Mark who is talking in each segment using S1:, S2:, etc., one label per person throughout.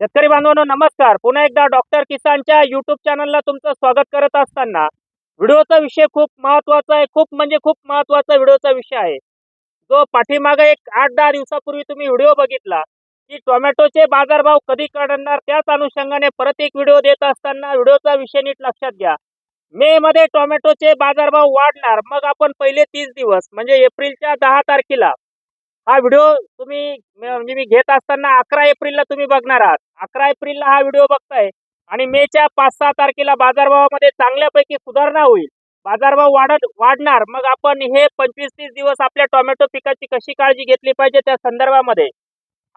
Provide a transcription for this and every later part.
S1: शेतकरी बांधवांनो नमस्कार. पुन्हा एकदा डॉक्टर किसानच्या युट्यूब चॅनलला तुमचं स्वागत करत असताना व्हिडिओचा विषय खूप महत्त्वाचा आहे. खूप म्हणजे खूप महत्त्वाचा व्हिडिओचा विषय आहे. जो पाठीमागे एक आठ दहा दिवसापूर्वी तुम्ही व्हिडिओ बघितला की टोमॅटोचे बाजारभाव कधी कळणार त्याच अनुषंगाने परत एक व्हिडिओ देत असताना व्हिडिओचा विषय नीट लक्षात घ्या. मे मध्ये टोमॅटोचे बाजारभाव वाढणार. मग आपण पहिले तीस दिवस म्हणजे एप्रिलच्या दहा तारखेला हा व्हिडिओ तुम्ही म्हणजे मी घेत असताना अकरा एप्रिलला तुम्ही बघणार आहात. अकरा एप्रिलला हा व्हिडिओ बघताय आणि मेच्या पाच सहा तारखेला बाजारभावामध्ये चांगल्यापैकी सुधारणा होईल. बाजारभाव वाढत वाढणार. मग आपण हे पंचवीस तीस दिवस आपल्या टोमॅटो पिकाची कशी काळजी घेतली पाहिजे त्या संदर्भामध्ये.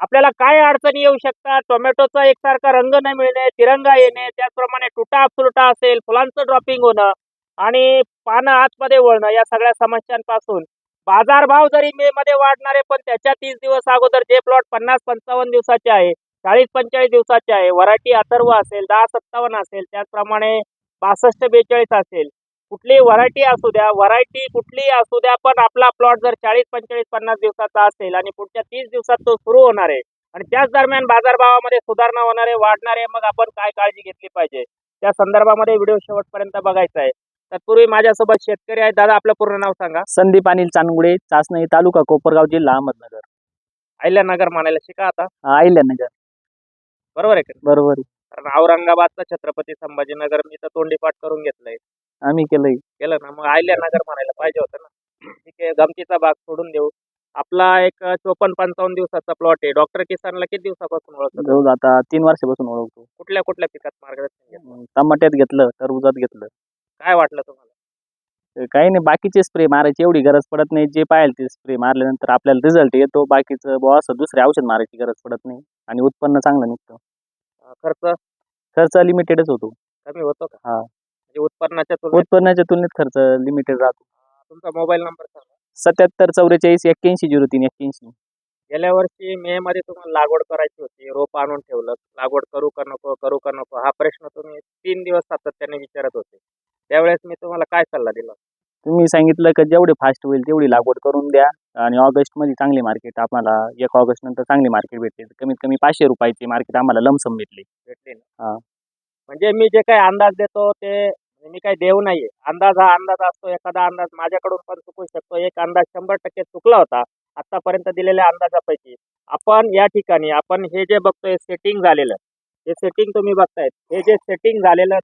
S1: आपल्याला काय अडचणी येऊ शकतात? टोमॅटोचा एकसारखा रंग न मिळणे तिरंगा येणे त्याचप्रमाणे तुटा फुलटा असेल फुलांचं ड्रॉपिंग होणं आणि पानं आतमध्ये वळणं या सगळ्या समस्यांपासून बाजारभाव जरी मे मध्ये वाढणारे पण त्याच्या तीस दिवस अगोदर जे प्लॉट पन्नास पंचावन्न दिवसाचे आहे चाळीस पंचेचाळीस दिवसाचे आहे वरायटी अथर्व असेल दहा सत्तावन्न असेल त्याचप्रमाणे बासष्ट बेचाळीस असेल. कुठली व्हरायटी असू द्या व्हरायटी कुठलीही असू द्या पण आपला प्लॉट जर चाळीस पंचेचाळीस पन्नास दिवसाचा असेल आणि पुढच्या तीस दिवसात तो सुरू होणार आहे आणि त्याच दरम्यान बाजारभावामध्ये सुधारणा होणार आहे वाढणार आहे मग आपण काय काळजी घेतली पाहिजे? त्या संदर्भामध्ये व्हिडिओ शेवटपर्यंत बघायचा आहे. तत्पूर्वी माझ्यासोबत शेतकरी आहेत. दादा आपलं पूर्ण नाव सांगा.
S2: संदीप अनिल चांदगुडे चाचणी तालुका कोपरगाव जिल्हा अहमदनगर.
S1: अहिल्यानगर म्हणायला शिका आता.
S2: अहिल्यानगर.
S1: बरोबर आहे का
S2: बरोबर आहे.
S1: कारण औरंगाबादचा छत्रपती संभाजीनगर मी तर तोंडीपाठ करून घेतलंय.
S2: आम्ही केलंय.
S1: केलं ना मग अहिल्यानगर म्हणायला पाहिजे होतं ना. ठीक आहे गमतीचा भाग सोडून देऊ. आपला एक चोपन्न पंचावन्न दिवसाचा प्लॉट आहे. डॉक्टर किसानला किती दिवसापासून ओळखतो
S2: जवळ आता तीन वर्षापासून ओळखतो.
S1: कुठल्या कुठल्या पिकात मार्गदर्शन घेतलं?
S2: टमाट्यात घेतलं टरबुजात घेतलं.
S1: काय वाटलं तुम्हाला?
S2: काही नाही बाकीचे स्प्रे मारायची एवढी गरज पडत नाही. जे पाहिजे ते स्प्रे मारल्यानंतर आपल्याला रिझल्ट येतो. बाकीचं बुवा असं दुसरे औषध मारायची गरज पडत नाही आणि उत्पन्न चांगलं निघतं.
S1: अं, खर्च?
S2: खर्च लिमिटेडच होतो.
S1: कमी होतो का?
S2: हा.
S1: म्हणजे उत्पन्नाच्या तुलनेत?
S2: उत्पन्नाच्या तुलनेत खर्च लिमिटेड राहतो.
S1: तुमचा मोबाईल नंबर सांगा.
S2: सत्याहत्तर चौवेचाळीस एक्क्याऐंशी झिरो तीन एक्क्याऐंशी.
S1: गेल्या वर्षी मे मध्ये तुम्हाला लागवड करायची होती. रोप आणून ठेवलं. लागवड करू का नको करू का नको? हा प्रश्न तुम्ही तीन दिवस सातत्याने विचारत होते. त्यावेळेस मी तुम्हाला काय सल्ला दिला?
S2: तुम्ही सांगितलं की जेवढे फास्ट होईल तेवढी लागवड करून द्या. आणि ऑगस्टमध्ये चांगली मार्केट आम्हाला एक ऑगस्ट नंतर चांगली मार्केट भेटते. कमीत कमी पाचशे रुपयाची मार्केट आम्हाला लमसम भेटली.
S1: भेटली
S2: हा.
S1: म्हणजे मी जे काही अंदाज देतो ते मी काही देव नाहीये. अंदाज हा अंदाज असतो. एखादा अंदाज माझ्याकडून पण चुकू शकतो. एक अंदाज शंभर टक्के चुकला होता आतापर्यंत दिलेल्या अंदाजापैकी. आपण या ठिकाणी आपण हे जे बघतोय सेटिंग झालेलं हे सेटिंग तुम्ही बघतायत. हे जे सेटिंग झालेलं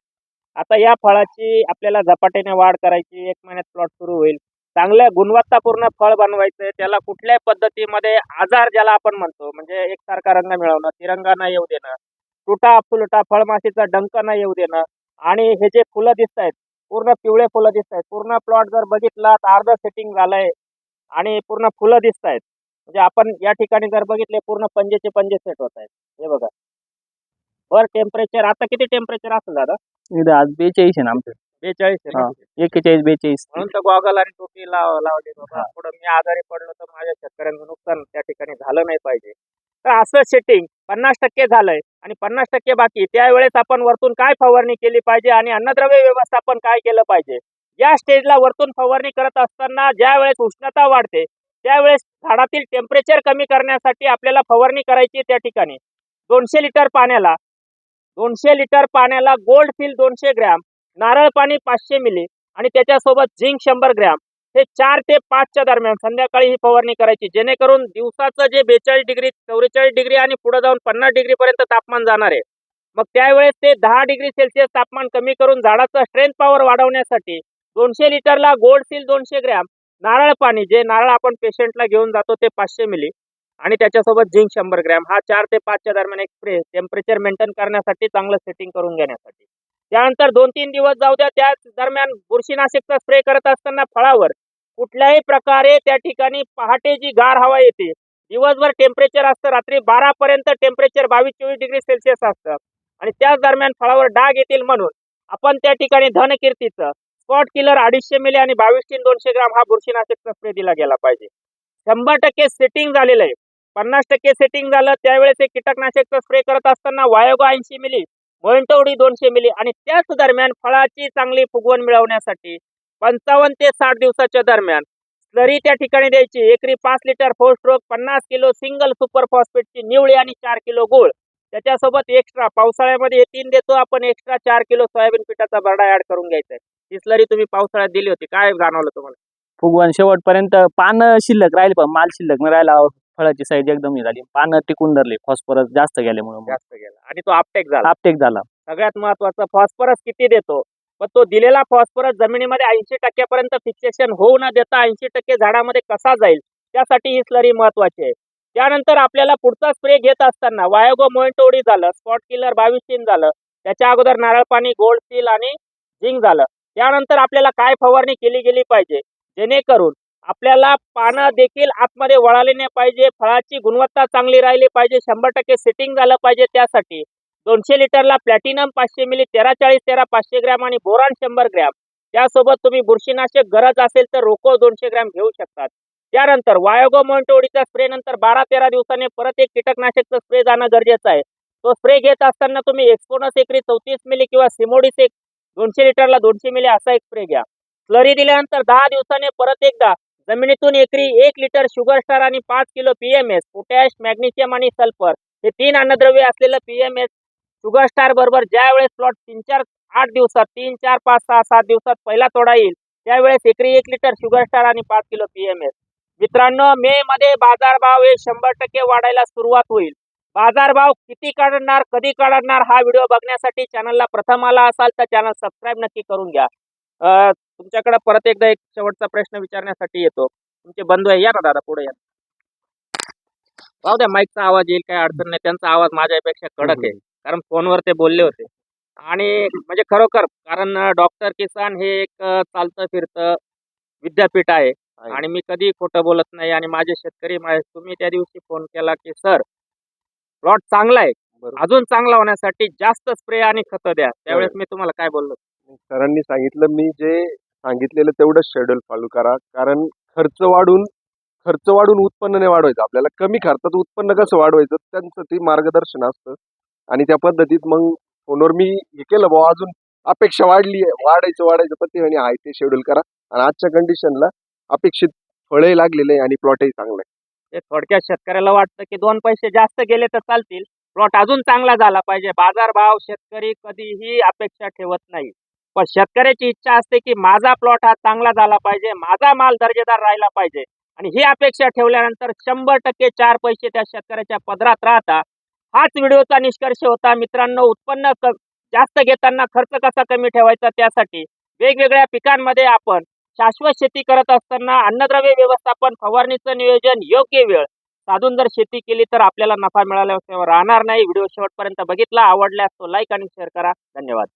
S1: आता या फळाची आपल्याला झपाट्याने वाढ करायची एक महिन्यात प्लॉट सुरू होईल. चांगल्या गुणवत्तापूर्ण फळ बनवायचंय त्याला कुठल्याही पद्धतीमध्ये आजार ज्याला आपण म्हणतो म्हणजे एकसारखा रंग मिळवणं तिरंगा न येऊ देणं तुटा फुलटा फळमाशीचा डंक न येऊ देणं आणि हे जे फुलं दिसत आहेत पूर्ण पिवळे फुलं दिसत आहेत पूर्ण प्लॉट जर बघितला तर अर्ध सेटिंग झालंय आणि पूर्ण फुलं दिसत आहेत. म्हणजे आपण या ठिकाणी जर बघितले पूर्ण पंजेचे पंजे सेट होत आहेत. हे बघा. वर टेम्परेचर आता किती टेम्परेचर असेल दादा?
S2: आज बेचाळीस आहे ना आमचं
S1: बेचाळीस आहे ना?
S2: हा. एक्केचाळीस बेचाळीस
S1: म्हणून तर गॉगल आणि टोपी लाव लावली बाबा
S2: हा.
S1: पुढं मी आजारी पडलो तर माझ्या शेतकऱ्यांचं नुकसान त्या ठिकाणी झालं नाही पाहिजे तर असं सेटिंग पन्नास टक्के झालंय आणि पन्नास टक्के बाकी त्यावेळेस आपण वरतून काय फवारणी केली पाहिजे आणि अन्नद्रव्य व्यवस्थापन काय केलं पाहिजे या स्टेजला वरतून फवारणी करत असताना ज्या वेळेस उष्णता वाढते त्यावेळेस झाडातील टेम्परेचर कमी करण्यासाठी आपल्याला फवारणी करायची त्या ठिकाणी दोनशे लिटर पाण्याला दोनशे लिटर पाण्याला गोल्ड फिल दोनशे ग्रॅम नारळ पाणी पाचशे मिली आणि त्याच्यासोबत झिंक शंभर ग्रॅम. हे चार ते पाचच्या दरम्यान संध्याकाळी ही फवारणी करायची जेणेकरून दिवसाचं जे बेचाळीस डिग्री चौवेचाळीस डिग्री आणि पुढे जाऊन पन्नास डिग्री पर्यंत तापमान जाणार आहे. मग त्यावेळेस ते दहा डिग्री सेल्सिअस तापमान कमी करून झाडाचं स्ट्रेंथ पॉवर वाढवण्यासाठी दोनशे लिटरला गोल्ड सील दोनशे ग्रॅम नारळ पाणी जे नारळ आपण पेशंटला घेऊन जातो ते पाचशे मिली आणि त्याच्यासोबत झिंक शंभर ग्रॅम. हा चार ते पाचच्या दरम्यान एक स्प्रे टेम्परेचर मेंटेन करण्यासाठी चांगलं सेटिंग करून घेण्यासाठी. त्यानंतर दोन तीन दिवस जाऊ द्या त्या दरम्यान बुरशीनाशकचा स्प्रे करत असताना फळावर कुठल्याही प्रकारे त्या ठिकाणी पहाटे जी गार हवा येते दिवसभर टेम्परेचर असतं रात्री बारा पर्यंत टेम्परेचर बावीस चोवीस डिग्री सेल्सिअस असतं. आणि त्याच दरम्यान फळावर डाग येतील म्हणून आपण त्या ठिकाणी धनकीर्तीचं स्पॉट किलर अडीचशे मिली आणि बावीस तीन दोनशे ग्राम हा बुरशीनाशकचा स्प्रे दिला गेला पाहिजे. शंभर टक्के सेटिंग झालेलं आहे. पन्नास टक्के सेटिंग झालं त्यावेळेस ते कीटकनाशकचा स्प्रे करत असताना वायोगा ऐंशी मिली मोइंटोडी दोनशे मिली आणि त्याच दरम्यान फळाची चांगली फुगवण मिळवण्यासाठी पंचावन्न ते साठ दिवसाच्या दरम्यान स्लरी त्या ठिकाणी द्यायची. एकरी पाच लिटर फोर स्ट्रोक पन्नास किलो सिंगल सुपर फॉस्फेटची निवळी आणि चार किलो गुळ. त्याच्यासोबत एक्स्ट्रा पावसाळ्यामध्ये हे तीन देतो आपण एक्स्ट्रा चार किलो सोयाबीन पिठाचा बरडा ऍड करून घ्यायचा आहे. ही स्लरी तुम्ही पावसाळ्यात दिली होती. काय जाणवलं तुम्हाला?
S2: फुगवण शेवटपर्यंत पान शिल्लक राहील पण माल शिल्लक नाही राहिला. फळाची साईज एकदम हे झाली. पानं टिकून धरली फॉस्फरस जास्त गेल्यामुळे
S1: जास्त गेला. आणि तो आपटेक झाला.
S2: आपटेक झाला.
S1: सगळ्यात महत्वाचं फॉस्फरस किती देतो? पण तो दिलेला फॉस्फरस जमिनीमध्ये ऐंशी टक्क्यापर्यंत फिक्सेशन होऊ न देता ऐंशी टक्के झाडामध्ये कसा जाईल? त्यासाठी ही स्लरी महत्वाची आहे. त्यानंतर आपल्याला पुढचा स्प्रे घेत असताना वायोगो मोइंटोडी झालं स्पॉट किलर बावीस तीन झालं त्याच्या अगोदर नारळ पाणी गोल्ड सील आणि झिंक झालं. त्यानंतर आपल्याला काय फवारणी केली गेली पाहिजे? जेणेकरून आपल्याला पानं देखील आतमध्ये वळाले नाही पाहिजे. फळाची गुणवत्ता चांगली राहिली पाहिजे. शंभर टक्के सेटिंग झालं पाहिजे त्यासाठी. दोनशे लिटरला प्लॅटिनम पाचशे मिली तेरा चाळीस तेरा पाचशे ग्रॅम आणि बोरान शंभर ग्रॅम. त्यासोबत तुम्ही बुरशीनाशक गरज असेल तर रोको दोनशे ग्रॅम घेऊ शकतात. त्यानंतर वायोगो मोंटोडीचा स्प्रे नंतर बारा तेरा दिवसाने परत एक कीटकनाशकचा स्प्रे जाणं गरजेचं आहे. तो स्प्रे घेत असताना तुम्ही एक्सपोनस एकरी चौतीस मिली किंवा सिमोडीस एक दोनशे लिटरला दोनशे मिली असा एक स्प्रे घ्या. स्लरी दिल्यानंतर दहा दिवसाने परत एकदा जमिनीतून एकरी एक लिटर शुगर स्टार आणि पाच किलो पीएमएस पोटॅश मॅग्नेशियम आणि सल्फर हे तीन अन्नद्रव्य असलेलं पीएमएस शुगर स्टार बरोबर ज्या वेळेस प्लॉट तीन चार आठ दिवसात तीन चार पाच सहा सात दिवसात पहिला तोडा येईल त्यावेळेस एकरी एक लिटर शुगर स्टार आणि पाच किलो पीएमएस मित्रांनो मे मध्ये बाजारभाव हे शंभर टक्के वाढायला सुरुवात होईल. बाजारभाव किती काढणार कधी काढणार हा व्हिडिओ बघण्यासाठी चॅनलला प्रथम आला असाल तर चॅनल सबस्क्राईब नक्की करून घ्या. तुमच्याकडे परत एकदा एक शेवटचा प्रश्न विचारण्यासाठी येतो. तुमचे बंधू आहे या ना दादा पुढे या. द्या माईकचा आवाज येईल काय अडचण नाही. त्यांचा आवाज माझ्यापेक्षा कडक आहे कारण फोनवर ते बोलले होते. आणि म्हणजे खरोखर कारण डॉक्टर किसान हे एक चालतं फिरतं विद्यापीठ आहे. आणि मी कधी खोटं बोलत नाही आणि माझे शेतकरी तुम्ही त्या दिवशी फोन केला की सर प्लॉट चांगला आहे. अजून चांगला होण्यासाठी जास्त स्प्रे आणि खतं द्या. त्यावेळेस मी तुम्हाला काय बोललो?
S3: सरांनी सांगितलं मी जे सांगितलेलं तेवढंच शेड्यूल फॉलो करा. कारण खर्च वाढून खर्च वाढून उत्पन्न नाही वाढवायचं. आपल्याला कमी खर्चात उत्पन्न कसं वाढवायचं त्यांचं ते मार्गदर्शन असतं. आणि त्या पद्धतीत मग फोनवर मी हे केलं भाऊ अजून अपेक्षा वाढली आहे. वाढायचं वाढायचं पण ते म्हणे आहे ते शेड्यूल करा. आणि आजच्या कंडिशनला अपेक्षित फळे लागलेले आहे आणि प्लॉटही चांगला आहे.
S1: ते थोडक्यात शेतकऱ्याला वाटतं की दोन पैसे जास्त गेले तर चालतील. प्लॉट अजून चांगला झाला पाहिजे. बाजारभाव शेतकरी कधीही अपेक्षा ठेवत नाही. पण शेतकऱ्याची इच्छा असते की माझा प्लॉट हा चांगला झाला पाहिजे माझा माल दर्जेदार राहिला पाहिजे. आणि ही अपेक्षा ठेवल्यानंतर शंभर टक्के चार पैसे त्या शेतकऱ्याच्या पदरात राहता. हाच व्हिडिओचा निष्कर्ष होता. मित्रांनो उत्पन्न जास्त घेताना खर्च कसा कमी ठेवायचा त्यासाठी वेगवेगळ्या पिकांमध्ये आपण शाश्वत शेती करत असताना अन्नद्रव्य व्यवस्थापन फवारणीचं नियोजन योग्य वेळ साधून जर शेती केली तर आपल्याला नफा मिळाल्याशिवाय राहणार नाही. व्हिडिओ शेवटपर्यंत बघितला आवडल्यास तो लाईक आणि शेअर करा. धन्यवाद.